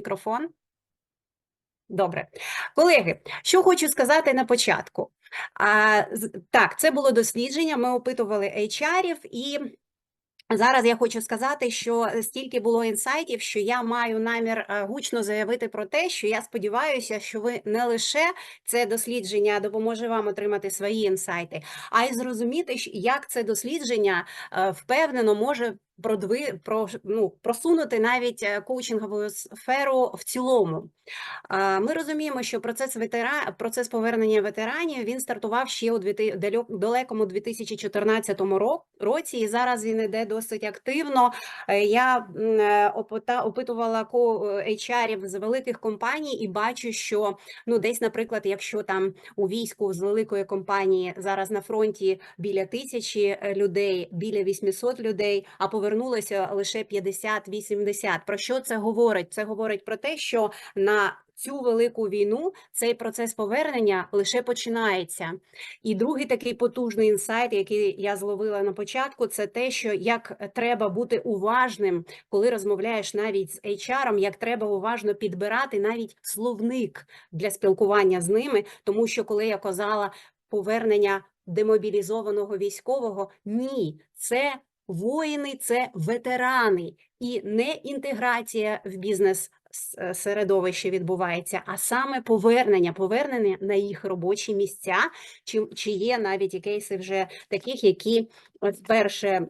мікрофон. Добре. Колеги, що хочу сказати на початку. А, так, це було дослідження, ми опитували HR-ів і зараз я хочу сказати, що стільки було інсайтів, що я маю намір е, гучно заявити про те, що я сподіваюся, що ви не лише це дослідження допоможе вам отримати свої інсайти, а й зрозуміти, як це дослідження е, впевнено може продви, про, ну, просунути навіть е, коучингову сферу в цілому. Ми розуміємо, що процес ветера... процес повернення ветеранів він стартував ще у дві... далек- далекому 2014 ро- році, і зараз він іде досить активно. Е, Я е, опитувала ко HR з великих компаній і бачу, що ну десь, наприклад, якщо там у війську з великої компанії зараз на фронті біля тисячі людей, біля 800 людей, а повернулося лише 50-80. Про що це говорить? Це говорить про те, що на цю велику війну цей процес повернення лише починається. І другий такий потужний інсайт, який я зловила на початку, це те, що як треба бути уважним, коли розмовляєш навіть з HR, як треба уважно підбирати навіть словник для спілкування з ними, тому що коли я казала повернення демобілізованого військового, ні, це воїни, це ветерани, і не інтеграція в бізнес е, середовище відбувається, а саме повернення, повернення на їх робочі місця, чи, чи є навіть і кейси вже таких, які вперше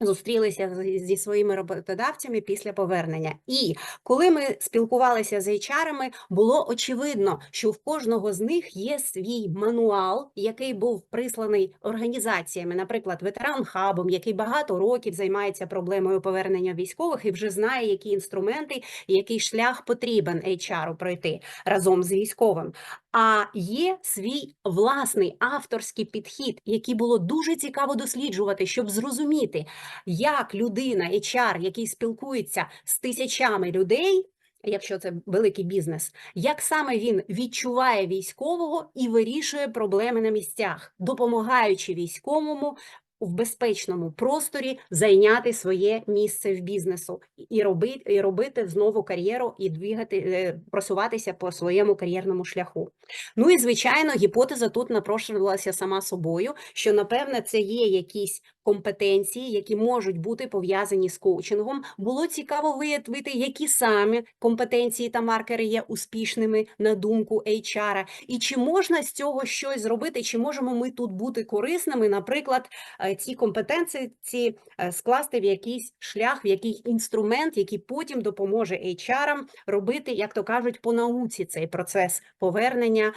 зустрілися зі своїми роботодавцями після повернення. І коли ми спілкувалися з HR-ами, було очевидно, що в кожного з них є свій мануал, який був присланий організаціями, наприклад, ветеран хабом, який багато років займається проблемою повернення військових і вже знає, які інструменти і який шлях потрібен HR пройти разом з військовим. А є свій власний авторський підхід, який було дуже цікаво досліджувати, щоб зрозуміти, як людина, HR, який спілкується з тисячами людей, якщо це великий бізнес, як саме він відчуває військового і вирішує проблеми на місцях, допомагаючи військовому в безпечному просторі зайняти своє місце в бізнесу і робити, і робити знову кар'єру і двигати, е, просуватися по своєму кар'єрному шляху. Ну і звичайно, гіпотеза тут напрошувалася сама собою, що напевне це є якісь компетенції, які можуть бути пов'язані з коучингом. Було цікаво виявити, які саме компетенції та маркери є успішними на думку HR, і чи можна з цього щось зробити, чи можемо ми тут бути корисними, наприклад, е, ці компетенції ці е, скласти в якийсь шлях, в якийсь інструмент, який потім допоможе HR робити, як то кажуть, по науці цей процес повернення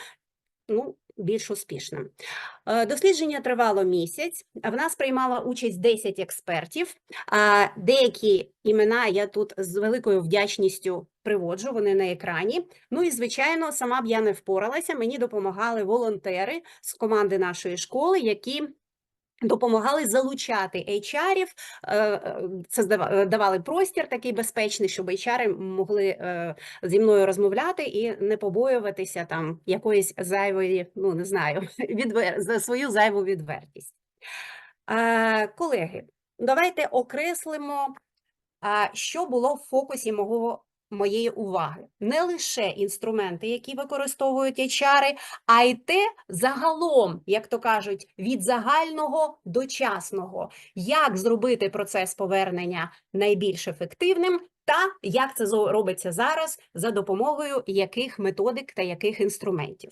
ну, більш успішним. Е, Дослідження тривало місяць. В нас приймала участь 10 експертів. Деякі імена я тут з великою вдячністю приводжу, вони на екрані. Ну і звичайно, сама б я не впоралася. Мені допомагали волонтери з команди нашої школи, які допомагали залучати HR-ів. е, Це е, давали простір такий безпечний, щоб HR могли е, зі мною розмовляти і не побоюватися там якоїсь зайвої, ну не знаю, відвер... за свою зайву відвертість. Колеги, давайте окреслимо, що було в фокусі мого, моєї уваги. Не лише інструменти, які використовують HR, а й те загалом, як то кажуть, від загального до частного, як зробити процес повернення найбільш ефективним, та як це робиться зараз за допомогою яких методик та яких інструментів.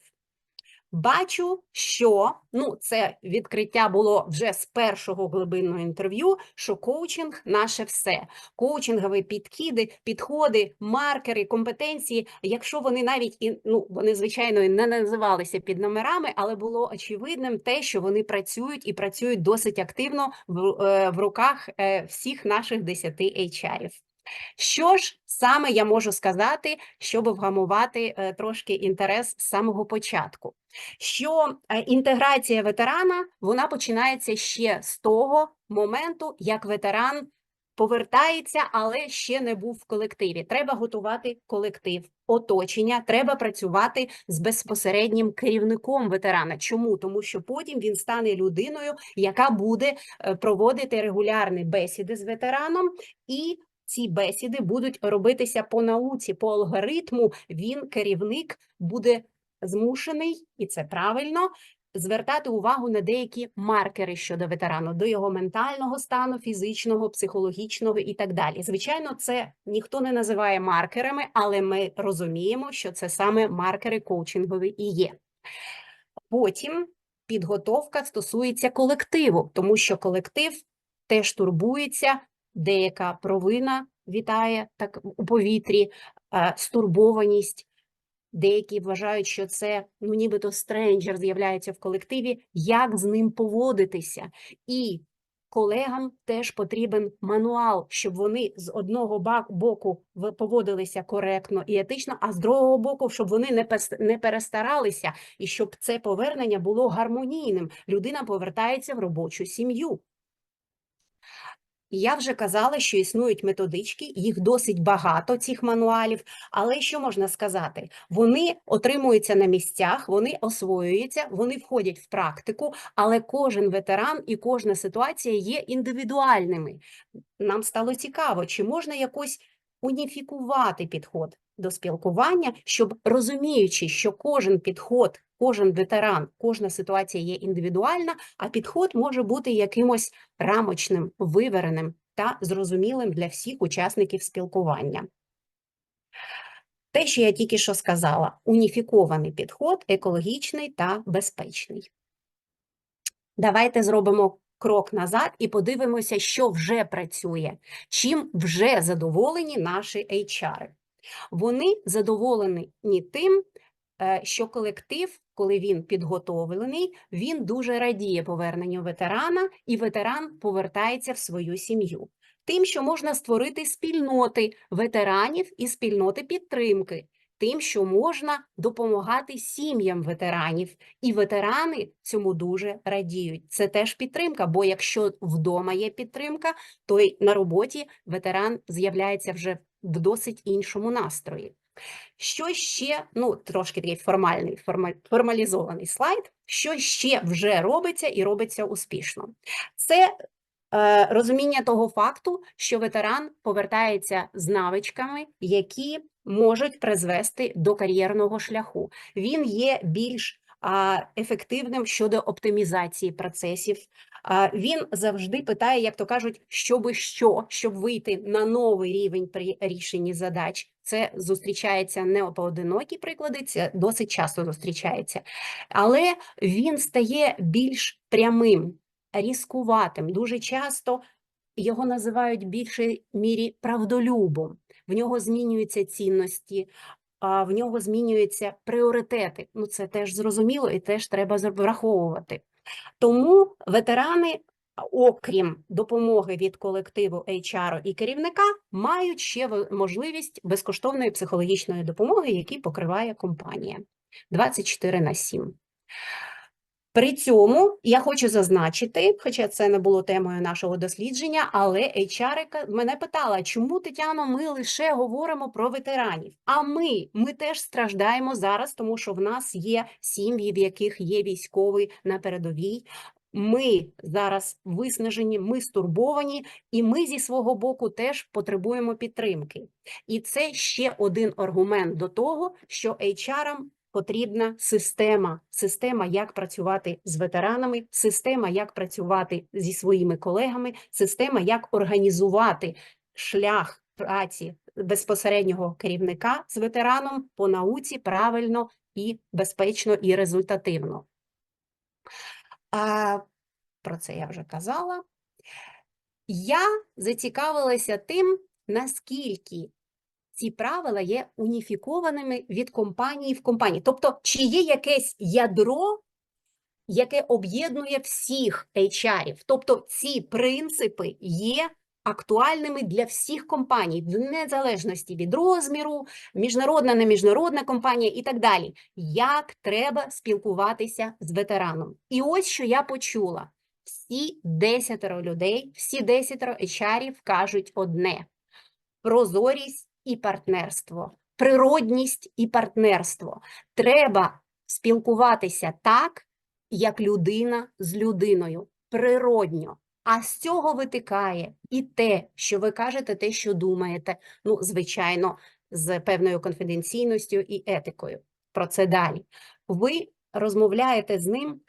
Бачу, що ну це відкриття було вже з першого глибинного інтерв'ю, що коучинг наше все. Коучингові підхіди, підходи, маркери, компетенції, якщо вони навіть і ну вони звичайно не називалися під номерами, але було очевидним те, що вони працюють і працюють досить активно в, е, в руках е, всіх наших 10 HR-ів. Що ж саме я можу сказати, щоб вгамувати е, трошки інтерес з самого початку? Що е, інтеграція ветерана вона починається ще з того моменту, як ветеран повертається, але ще не був в колективі. Треба готувати колектив, оточення, треба працювати з безпосереднім керівником ветерана. Чому? Тому що потім він стане людиною, яка буде е, проводити регулярні бесіди з ветераном і ці бесіди будуть робитися по науці, по алгоритму. Він, керівник, буде змушений, і це правильно, звертати увагу на деякі маркери щодо ветерану, до його ментального стану, фізичного, психологічного і так далі. Звичайно, це ніхто не називає маркерами, але ми розуміємо, що це саме маркери коучингові і є. Потім підготовка стосується колективу, тому що колектив теж турбується, деяка провина вітає так у повітрі, е, стурбованість. Деякі вважають, що це ну нібито стренджер з'являється в колективі, як з ним поводитися. І колегам теж потрібен мануал, щоб вони з одного боку поводилися коректно і етично, а з другого боку, щоб вони не перестаралися, і щоб це повернення було гармонійним. Людина повертається в робочу сім'ю. Я вже казала, що існують методички, їх досить багато, цих мануалів. Але що можна сказати? Вони отримуються на місцях, вони освоюються, вони входять в практику, але кожен ветеран і кожна ситуація є індивідуальними. Нам стало цікаво, чи можна якось уніфікувати підход до спілкування, щоб розуміючи, що кожен підход, кожен ветеран, кожна ситуація є індивідуальна, а підход може бути якимось рамочним, вивереним та зрозумілим для всіх учасників спілкування. Те, що я тільки що сказала, уніфікований підход, екологічний та безпечний. Давайте зробимо крок назад і подивимося, що вже працює, чим вже задоволені наші HR. Вони задоволені тим, е, що колектив, коли він підготовлений, він дуже радіє поверненню ветерана, і ветеран повертається в свою сім'ю. Тим, що можна створити спільноти ветеранів і спільноти підтримки, тим, що можна допомагати сім'ям ветеранів, і ветерани цьому дуже радіють. Це теж підтримка, бо якщо вдома є підтримка, то й на роботі ветеран з'являється вже в досить іншому настрої. Що ще, ну, трошки такий формальний, форма- формалізований слайд, що ще вже робиться і робиться успішно. Це е, розуміння того факту, що ветеран повертається з навичками, які можуть призвести до кар'єрного шляху. Він є більш ефективним щодо оптимізації процесів. Він завжди питає, як то кажуть, щоби що, щоб вийти на новий рівень при рішенні задач. Це зустрічається не поодинокі приклади, це досить часто зустрічається. Але він стає більш прямим, різкуватим. Дуже часто його називають в більшій мірі правдолюбом. В нього змінюються цінності, в нього змінюються пріоритети. Ну, це теж зрозуміло і теж треба враховувати. Тому ветерани, окрім допомоги від колективу HR і керівника, мають ще можливість безкоштовної психологічної допомоги, які покриває компанія 24 на 7. При цьому я хочу зазначити, хоча це не було темою нашого дослідження, але HR мене питала, чому Тетяно, ми лише говоримо про ветеранів. А ми, ми теж страждаємо зараз, тому що в нас є сім'ї, в яких є військовий на передовій. Ми зараз виснажені, ми стурбовані, і ми зі свого боку теж потребуємо підтримки. І це ще один аргумент до того, що HR потрібна система, система, як працювати з ветеранами, система, як працювати зі своїми колегами, система, як організувати шлях праці безпосереднього керівника з ветераном по науці правильно і безпечно і результативно. А, про це я вже казала. Я зацікавилася тим, наскільки ці правила є уніфікованими від компанії в компанії. Тобто, чи є якесь ядро, яке об'єднує всіх HR-ів? Тобто, ці принципи є актуальними для всіх компаній, в незалежності від розміру, міжнародна, не міжнародна компанія і так далі. Як треба спілкуватися з ветераном? І ось що я почула: всі десятеро людей, всі десятеро HR-ів кажуть одне: прозорість і партнерство, природність і партнерство. Треба спілкуватися так, як людина з людиною, природньо. А з цього витикає і те, що ви кажете, те, що думаєте, ну, звичайно, з певною конфіденційністю і етикою. Про це далі. Ви розмовляєте з ним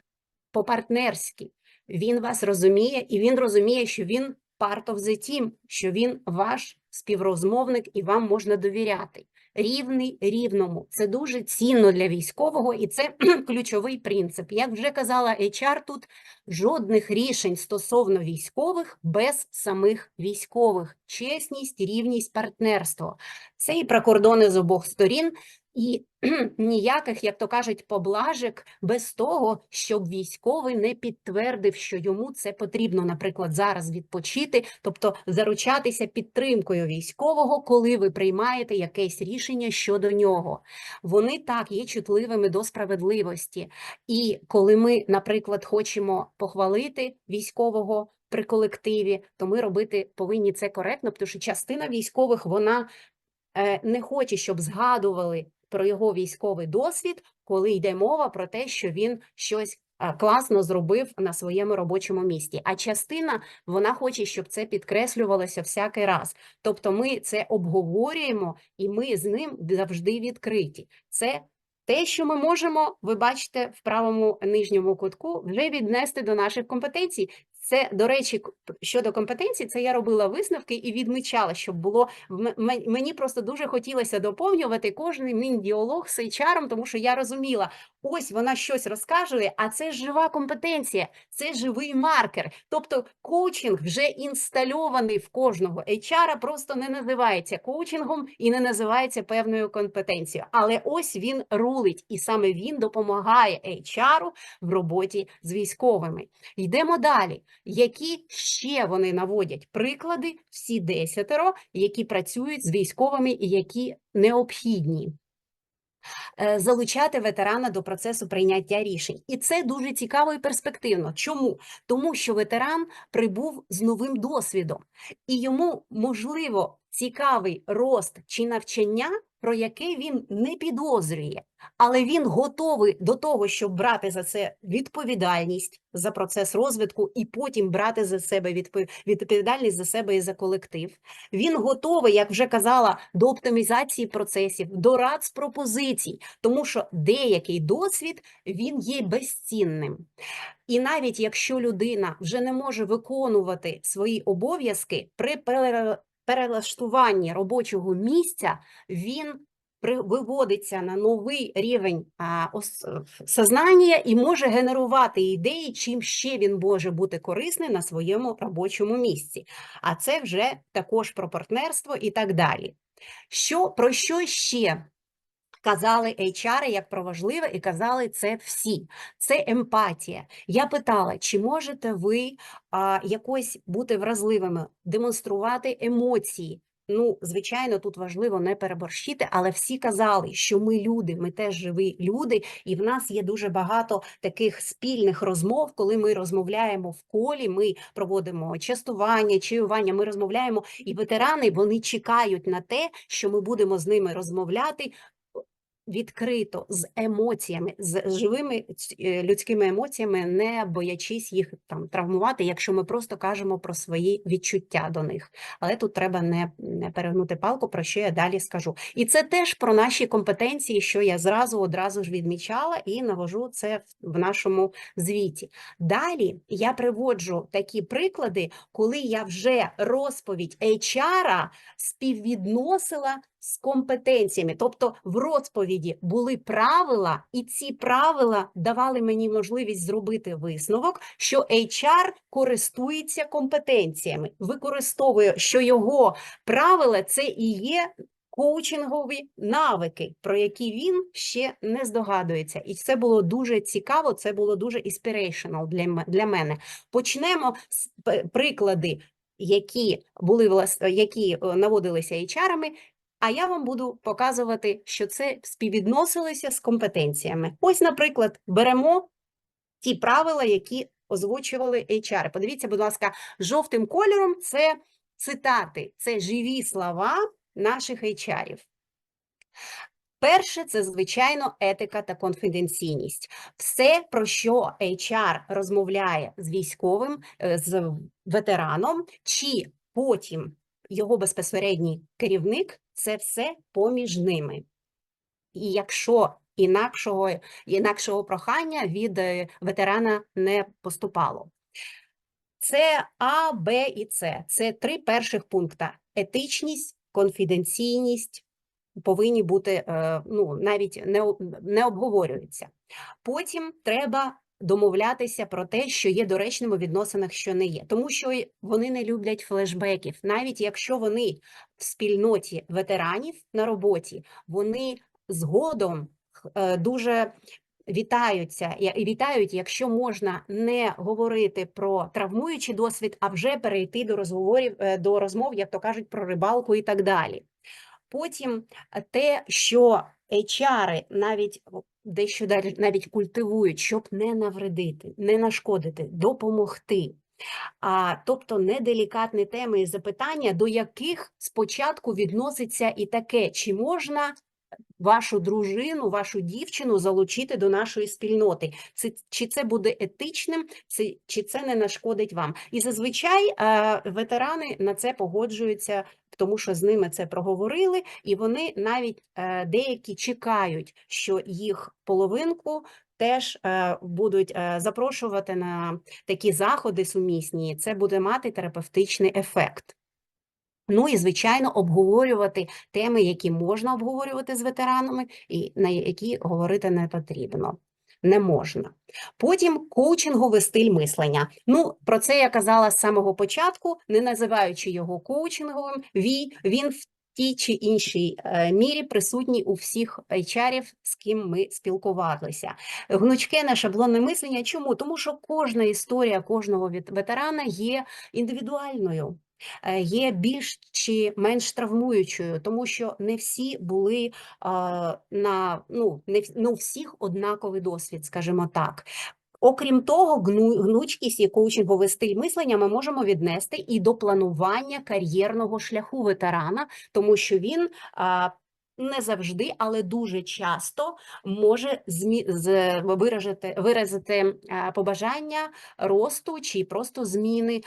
по-партнерськи. Він вас розуміє, і він розуміє, що він part of the team, що він ваш співрозмовник і вам можна довіряти. Рівний рівному. Це дуже цінно для військового, і це ключовий принцип. Як вже казала HR, тут жодних рішень стосовно військових без самих військових. Чесність, рівність, партнерство. Це і про кордони з обох сторін, і ніяких, як то кажуть, поблажок без того, щоб військовий не підтвердив, що йому це потрібно, наприклад, зараз відпочити, тобто заручатися підтримкою військового, коли ви приймаєте якесь рішення щодо нього. Вони так є чутливими до справедливості. І коли ми, наприклад, хочемо похвалити військового при колективі, то ми робити повинні це коректно, тому що частина військових вона е, не хоче, щоб згадували про його військовий досвід, коли йде мова про те, що він щось класно зробив на своєму робочому місці. А частина вона хоче, щоб це підкреслювалося всякий раз. Тобто, ми це обговорюємо, і ми з ним завжди відкриті. Це те, що ми можемо, ви бачите в правому нижньому кутку, вже віднести до наших компетенцій. Це, до речі, щодо компетенцій, це я робила висновки і відмічала, щоб було мені просто дуже хотілося доповнювати кожний мій діалог з HR, тому що я розуміла, ось вона щось розкаже, а це жива компетенція, це живий маркер. Тобто коучинг вже інстальований в кожного HR, просто не називається коучингом і не називається певною компетенцією. Але ось він рулить, і саме він допомагає HR в роботі з військовими. Йдемо далі. Які ще вони наводять приклади, всі десятеро, які працюють з військовими і які необхідні. Е, Залучати ветерана до процесу прийняття рішень, і це дуже цікаво і перспективно. Чому? Тому що ветеран прибув з новим досвідом, і йому можливо цікавий рост чи навчання, про яке він не підозрює, але він готовий до того, щоб брати за це відповідальність за процес розвитку, і потім брати за себе відпо- відповідальність за себе і за колектив. Він готовий, як вже казала, до оптимізації процесів, до рад з пропозицій, тому що деякий досвід він є безцінним. І навіть якщо людина вже не може виконувати свої обов'язки при пере- перелаштуванні робочого місця, він виводиться на новий рівень сознання і може генерувати ідеї, чим ще він може бути корисний на своєму робочому місці. А це вже також про партнерство і так далі. Що, про що ще казали HR як про важливе, і казали це всі. Це емпатія. Я питала, чи можете ви а, якось бути вразливими, демонструвати емоції? Ну, звичайно, тут важливо не переборщити, але всі казали, що ми люди, ми теж живі люди, і в нас є дуже багато таких спільних розмов, коли ми розмовляємо в колі, ми проводимо частування, чаювання, ми розмовляємо, і ветерани вони чекають на те, що ми будемо з ними розмовляти відкрито з емоціями, з живими е, людськими емоціями, не боячись їх там травмувати, якщо ми просто кажемо про свої відчуття до них. Але тут треба не, не перегнути палку, про що я далі скажу. І це теж про наші компетенції, що я зразу одразу ж відмічала і навожу це в, нашому звіті. Далі я приводжу такі приклади, коли я вже розповідь HR співвідносила з компетенціями. Тобто в розповіді були правила, і ці правила давали мені можливість зробити висновок, що HR користується компетенціями, використовує, що його правила це і є. Коучингові навики, про які він ще не здогадується, і це було дуже цікаво. Це було дуже inspirational для, для мене. Почнемо з приклади, які були які е, наводилися HR-ами, а я вам буду показувати, що це співвідносилося з компетенціями. Ось, наприклад, беремо ті правила, які озвучували HR. Подивіться, будь ласка, жовтим кольором це цитати, це живі слова наших HR. Перше, це звичайно етика та конфіденційність. Все, про що HR розмовляє з військовим, е, з ветераном, чи потім його безпосередній керівник, це все поміж ними. І якщо інакшого, інакшого прохання від е, ветерана не поступало. Це А, Б і С. Це три перших пункта: етичність, конфіденційність повинні бути е, ну, навіть не, не обговорюються. Потім треба домовлятися про те, що є доречним у відносинах, що не є, тому що вони не люблять флешбеків, навіть якщо вони в спільноті ветеранів на роботі, вони згодом е, дуже вітаються. І вітають, якщо можна не говорити про травмуючий досвід, а вже перейти до розговорів е, до розмов, як то кажуть, про рибалку і так далі. Потім те, що HR навіть дещо навіть культивують, щоб не навредити, не нашкодити, допомогти. А, Тобто неделікатні теми і запитання, до яких спочатку відноситься і таке, чи можна вашу дружину, вашу дівчину залучити до нашої спільноти. Це чи це буде етичним, це чи це не нашкодить вам? І зазвичай е, ветерани на це погоджуються, тому що з ними це проговорили, і вони навіть е, деякі чекають, що їх половинку. Теж е, будуть запрошувати на такі заходи сумісні, це буде мати терапевтичний ефект. Ну і, звичайно, обговорювати теми, які можна обговорювати з ветеранами, і на які говорити не потрібно. Не можна. Потім коучинговий стиль мислення. Ну, про це я казала з самого початку, не називаючи його коучинговим, він в тій чи іншій е, мірі присутній у всіх HR, з ким ми спілкувалися. Гнучке на шаблонне мислення. Чому? Тому що кожна історія кожного ветерана є індивідуальною. Е, є більш чи менш травмуючою, тому що не всі були на ну не ну, всіх однаковий досвід, скажімо так. Окрім того, гнучкість і коучинговий стиль мислення ми можемо віднести і до планування кар'єрного шляху ветерана, тому що він не завжди, але дуже часто може змі... з... виражити, виразити побажання росту чи просто зміни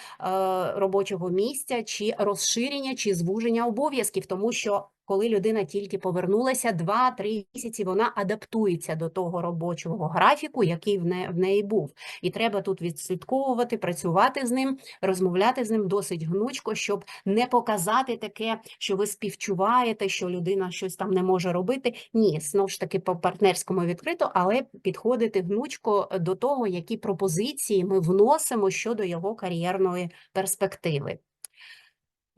робочого місця, чи розширення, чи звуження обов'язків, тому що коли людина тільки повернулася, 2-3 місяці вона адаптується до того робочого графіку, який в, не, в неї був. І треба тут відслідковувати, працювати з ним, розмовляти з ним досить гнучко, щоб не показати таке, що ви співчуваєте, що людина щось там не може робити. Ні, знову ж таки, по партнерському відкрито, але підходити гнучко до того, які пропозиції ми вносимо щодо його кар'єрної перспективи.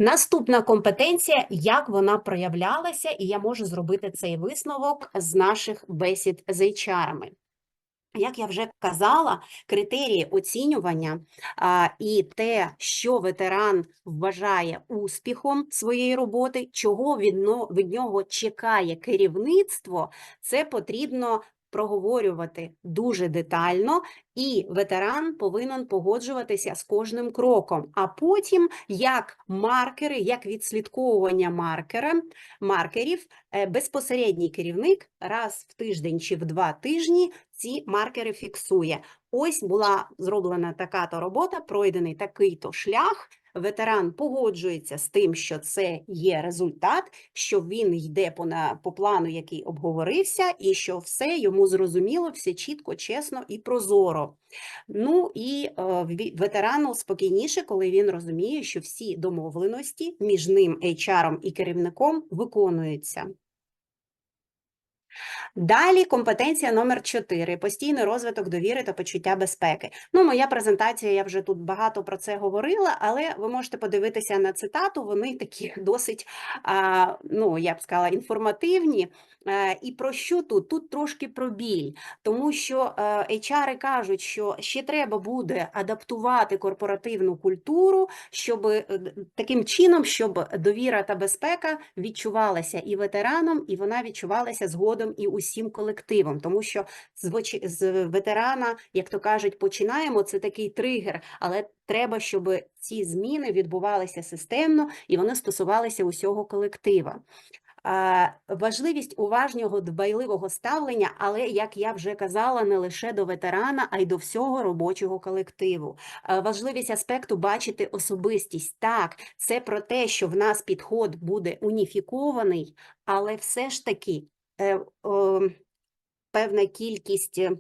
Наступна компетенція, як вона проявлялася, і я можу зробити цей висновок з наших бесід з HR-ами. Як я вже казала, критерії оцінювання а, і те, що ветеран вважає успіхом своєї роботи, чого від, від нього чекає керівництво, це потрібно проговорювати дуже детально, і ветеран повинен погоджуватися з кожним кроком. А потім, як маркери, як відслідковування маркера, маркерів, е, безпосередній керівник раз в тиждень чи в два тижні ці маркери фіксує. Ось була зроблена така то робота, пройдений такий то шлях ветеран погоджується з тим, що це є результат, що він йде по на, по плану, який обговорився, і що все йому зрозуміло, все чітко, чесно і прозоро. Ну і е, ветерану спокійніше, коли він розуміє, що всі домовленості між ним, HR і керівником виконуються. Далі компетенція номер 4 постійний розвиток довіри та почуття безпеки. Ну, моя презентація, я вже тут багато про це говорила, але ви можете подивитися на цитату, вони такі досить, ну, я б сказала, інформативні. Е, і про що тут? Тут трошки про біль, тому що е, HR кажуть, що ще треба буде адаптувати корпоративну культуру, щоб е, таким чином, щоб довіра та безпека відчувалася і ветеранам, і вона відчувалася згодом і усім колективом, тому що з ветерана, як то кажуть, починаємо це такий тригер, але треба, щоб ці зміни відбувалися системно і вони стосувалися усього колектива. Важливість уважнього дбайливого ставлення, але, як я вже казала, не лише до ветерана, а й до всього робочого колективу. Важливість аспекту бачити особистість. Так, це про те, що в нас підход буде уніфікований, але все ж таки певна кількість е,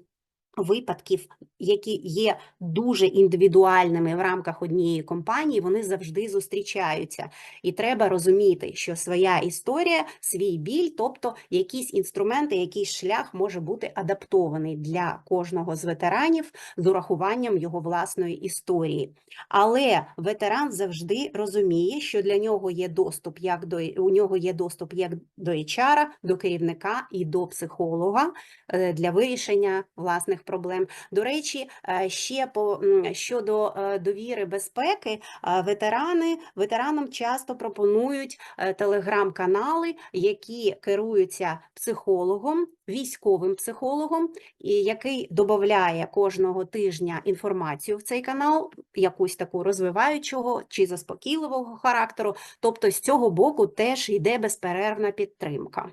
випадків, які є дуже індивідуальними в рамках однієї компанії, вони завжди зустрічаються. І треба розуміти, що своя історія, свій біль, тобто якісь інструменти, якийсь шлях може бути адаптований для кожного з ветеранів з урахуванням його власної історії. Але ветеран завжди розуміє, що для нього є доступ як до у нього є доступ як до HR, до керівника і до психолога е, для вирішення власних проблем. До речі, е, ще по щодо е, довіри безпеки, е, ветерани ветеранам часто пропонують телеграм-канали, які керуються психологом, військовим психологом, який додає кожного тижня інформацію в цей канал, якусь таку розвиваючого чи заспокійливого характеру. Тобто з цього боку теж йде безперервна підтримка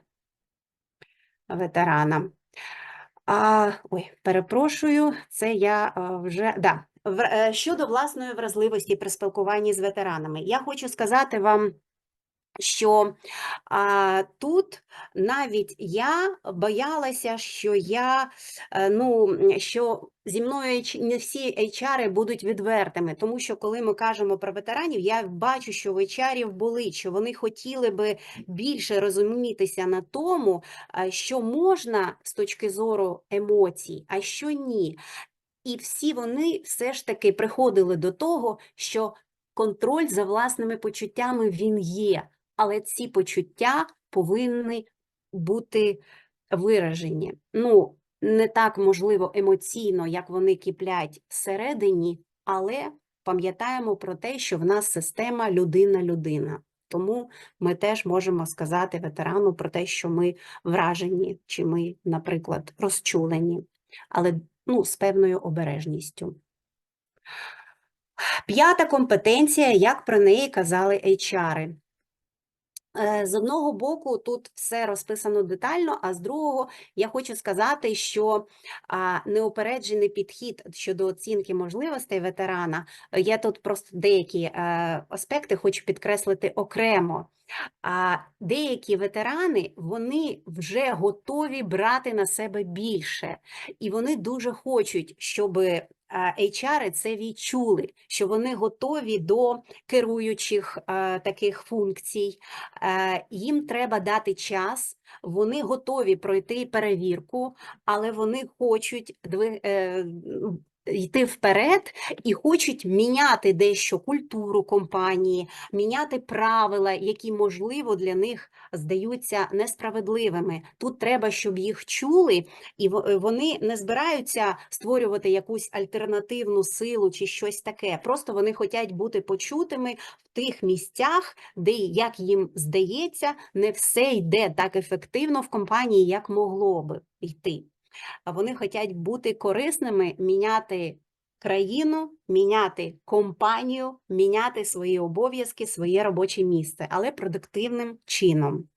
ветерана. А, ой, перепрошую, це я вже да. Е, Щодо власної вразливості при спілкуванні з ветеранами, я хочу сказати вам, що а, тут навіть я боялася, що я е, ну, що зі мною не всі HR будуть відвертими, тому що коли ми кажемо про ветеранів, я бачу, що в HR були, що вони хотіли би більше розумітися на тому, що можна з точки зору емоцій, а що ні. І всі вони все ж таки приходили до того, що контроль за власними почуттями він є, але ці почуття повинні бути виражені. Ну, не так можливо емоційно, як вони киплять всередині, але пам'ятаємо про те, що в нас система людина-людина. Тому ми теж можемо сказати ветерану про те, що ми вражені, чи ми, наприклад, розчулені, але ну, з певною обережністю. П'ята компетенція, як про неї казали HR. Е, З одного боку, тут все розписано детально, а з другого я хочу сказати, що неупереджений підхід щодо оцінки можливостей ветерана, е, я тут просто деякі е, аспекти хочу підкреслити окремо. А деякі ветерани вони вже готові брати на себе більше, і вони дуже хочуть, щоб HR це відчули, що вони готові до керуючих таких функцій. Їм треба дати час, вони готові пройти перевірку, але вони хочуть е, йти вперед і хочуть міняти дещо культуру компанії, міняти правила, які, можливо, для них здаються несправедливими. Тут треба, щоб їх чули, і е, вони не збираються створювати якусь альтернативну силу чи щось таке. Просто вони хочуть бути почутими в тих місцях, де, як їм здається, не все йде так ефективно в компанії, як могло би йти. Вони хочуть бути корисними, міняти країну, міняти компанію, міняти свої обов'язки, своє робоче місце, але продуктивним чином.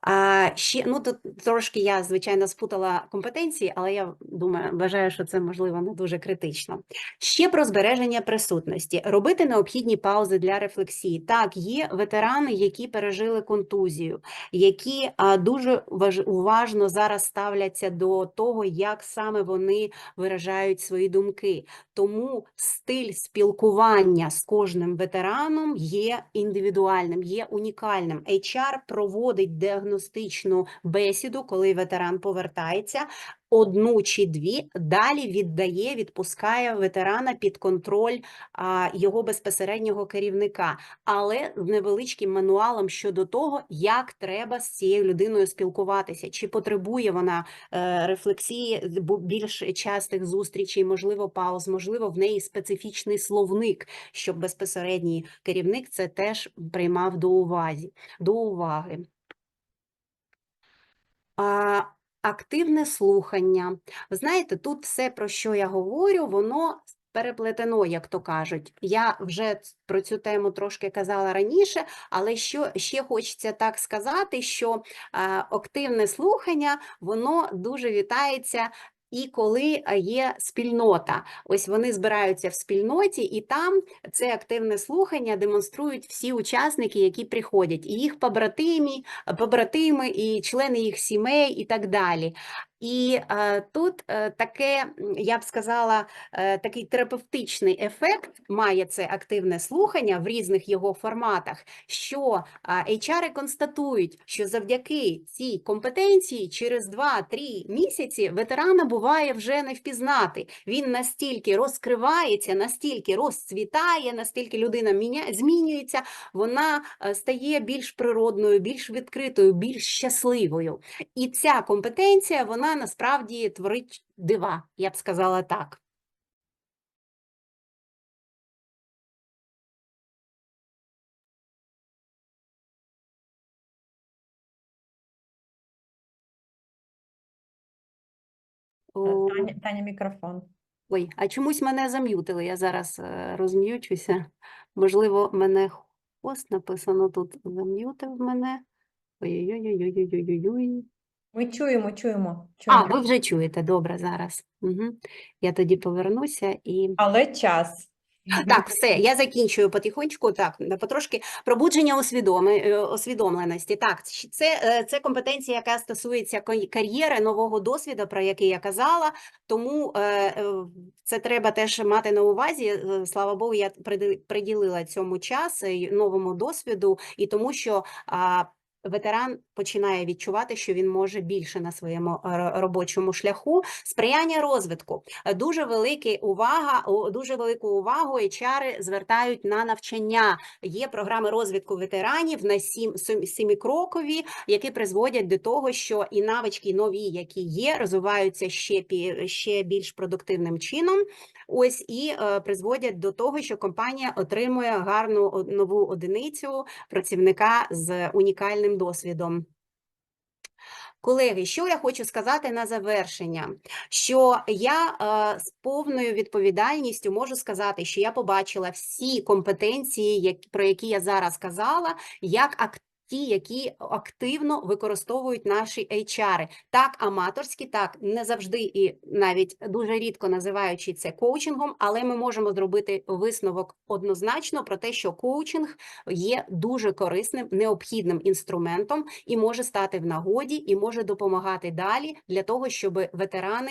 А ще ну тут трошки я звичайно спутала компетенції, але я думаю, вважаю, що це можливо не дуже критично. Ще про збереження присутності, робити необхідні паузи для рефлексії. Так, є ветерани, які пережили контузію, які дуже важ- уважно зараз ставляться до того, як саме вони виражають свої думки. Тому стиль спілкування з кожним ветераном є індивідуальним, є унікальним. HR проводить діагностичну бесіду, коли ветеран повертається. Одну чи дві далі віддає, відпускає ветерана під контроль а, його безпосереднього керівника, але з невеличким мануалом щодо того, як треба з цією людиною спілкуватися, чи потребує вона е, рефлексії, більш частих зустрічей, можливо, пауз, можливо, в неї специфічний словник, щоб безпосередній керівник це теж приймав до увазі, до уваги. Активне слухання. Знаєте, тут все, про що я говорю, воно переплетено, як то кажуть. Я вже про цю тему трошки казала раніше, але що ще хочеться так сказати, що активне слухання воно дуже вітається. І коли е, є спільнота, ось вони збираються в спільноті, і там це активне слухання демонструють всі учасники, які приходять, і їх побратимі, побратими, і члени їх сімей, і так далі. І е, тут е, таке, я б сказала, е, такий терапевтичний ефект має це активне слухання в різних його форматах, що а, HR констатують, що завдяки цій компетенції через 2-3 місяці ветерана буває вже не впізнати. Він настільки розкривається, настільки розцвітає, настільки людина міня... змінюється, вона е, стає більш природною, більш відкритою, більш щасливою. І ця компетенція, вона насправді творить дива, я б сказала так. Таня, Таня мікрофон. Ой, а чомусь мене зам'ютили. Я зараз е, розм'ючуся. Можливо, мене хост написано тут. Зам'ютив мене. Ой-ой-ой-ой-ой-ой-ой. Ми чуємо, чуємо, А, ви вже чуєте, добре, зараз. Угу. Я тоді повернуся і. Але час. Так, все, я закінчую потихоньку, так, потрошки. Пробудження усвідоми, е, освідомленості. Так, це, е, це компетенція, яка стосується кар'єри, нового досвіду, про який я казала. Тому е, це треба теж мати на увазі. Слава Богу, я приділила цьому час новому досвіду, і тому що ветеран починає відчувати, що він може більше на своєму е, робочому шляху. Сприяння розвитку. Дуже велика увага, дуже велику увагу HR звертають на навчання. Є програми розвитку ветеранів на сім сімікрокові, які призводять до того, що і навички нові, які є, розвиваються ще ще більш продуктивним чином. Ось і е, призводять до того, що компанія отримує гарну нову одиницю працівника з унікальним досвідом. Колеги, що я хочу сказати на завершення? Що я е, з повною відповідальністю можу сказати, що я побачила всі компетенції, як, про які я зараз казала, як ак- ті, які активно використовують наші HR. Так, аматорські, так, не завжди і навіть дуже рідко називаючи це коучингом, але ми можемо зробити висновок однозначно про те, що коучинг є дуже корисним, необхідним інструментом і може стати в нагоді, і може допомагати далі для того, щоб ветерани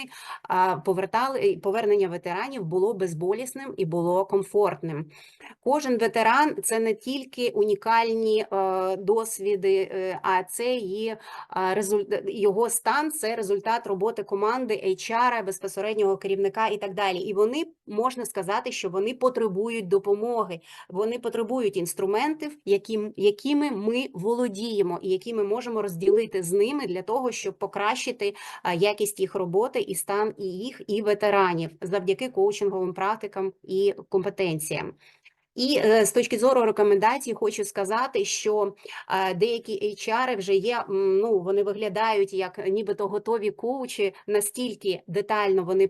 повертали повернення ветеранів було безболісним і було комфортним. Кожен ветеран це не тільки унікальні е, досвіди, е, а це і результат його стан, це результат роботи команди HR, безпосереднього керівника і так далі. І вони можна сказати, що вони потребують допомоги. Вони потребують інструментів, яким, якими ми володіємо, і які ми можемо розділити з ними для того, щоб покращити якість їх роботи і стан і їх, і ветеранів завдяки коучинговим практикам і компетенціям. І е, з точки зору рекомендацій хочу сказати, що е, деякі HR вже є, ну вони виглядають як нібито готові коучі, настільки детально вони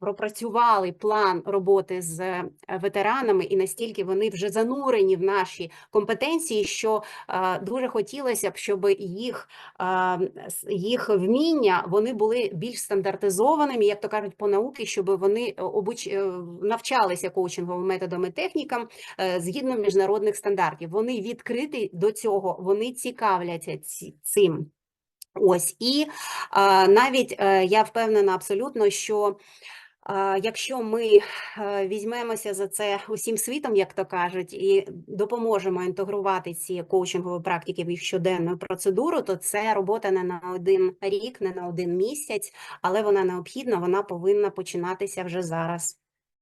пропрацювали план роботи з е, ветеранами, і настільки вони вже занурені в наші компетенції, що дуже хотілося б, щоб їх, е, їх вміння вони були більш стандартизованими, як то кажуть, по науки, щоб вони обуч... навчалися коучинговим методам і технікам згідно міжнародних стандартів. Вони відкриті до цього, вони цікавляться цим. Ось і а, навіть е, я впевнена абсолютно, що якщо ми е, візьмемося за це усім світом, як то кажуть, і допоможемо інтегрувати ці коучингові практики в їх щоденну процедуру, то це робота не на один рік, не на один місяць, але вона необхідна, вона повинна починатися вже зараз.